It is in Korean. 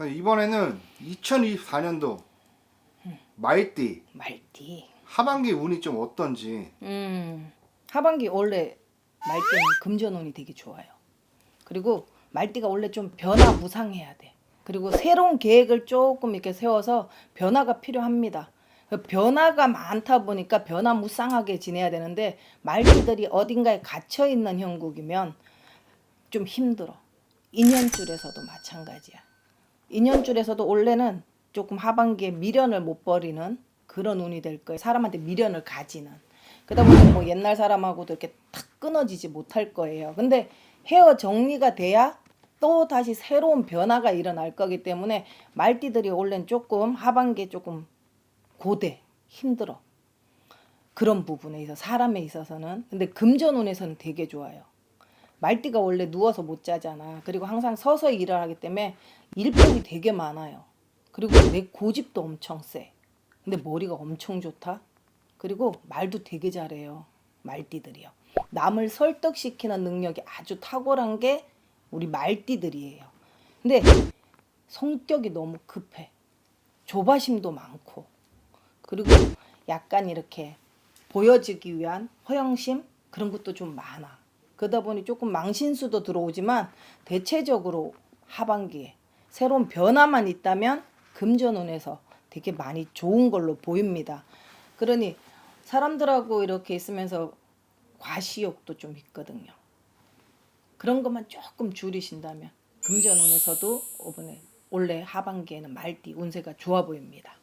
이번에는 2024년도 말띠 말띠. 하반기 운이 좀 어떤지 음. 하반기 원래 말띠는 금전운이 되게 좋아요. 그리고 말띠가 원래 좀 변화 무상해야 돼. 그리고 새로운 계획을 조금 이렇게 세워서 변화가 필요합니다. 그 변화가 많다 보니까 변화 무쌍하게 지내야 되는데 말띠들이 어딘가에 갇혀 있는 형국이면 좀 힘들어. 인연줄에서도 마찬가지야. 인연줄에서도 원래는 조금 하반기에 미련을 못 버리는 그런 운이 될 거예요. 사람한테 미련을 가지는. 그러다 보니 뭐 옛날 사람하고도 이렇게 탁 끊어지지 못할 거예요. 근데 헤어 정리가 돼야 또 다시 새로운 변화가 일어날 거기 때문에 말띠들이 원래는 조금 하반기에 조금 고대 힘들어. 그런 부분에 있어 사람에 있어서는 근데 금전운에서는 되게 좋아요. 말띠가 원래 누워서 못 자잖아. 그리고 항상 서서 일을 하기 때문에 일복이 되게 많아요. 그리고 내 고집도 엄청 세. 근데 머리가 엄청 좋다. 그리고 말도 되게 잘해요. 말띠들이요. 남을 설득시키는 능력이 아주 탁월한 게 우리 말띠들이에요. 근데 성격이 너무 급해. 조바심도 많고. 그리고 약간 이렇게 보여지기 위한 허영심 그런 것도 좀 많아. 그러다 보니 조금 망신수도 들어오지만 대체적으로 하반기에 새로운 변화만 있다면 금전운에서 되게 많이 좋은 걸로 보입니다. 그러니 사람들하고 이렇게 있으면서 과시욕도 좀 있거든요. 그런 것만 조금 줄이신다면 금전운에서도 올해 하반기에는 말띠 운세가 좋아 보입니다.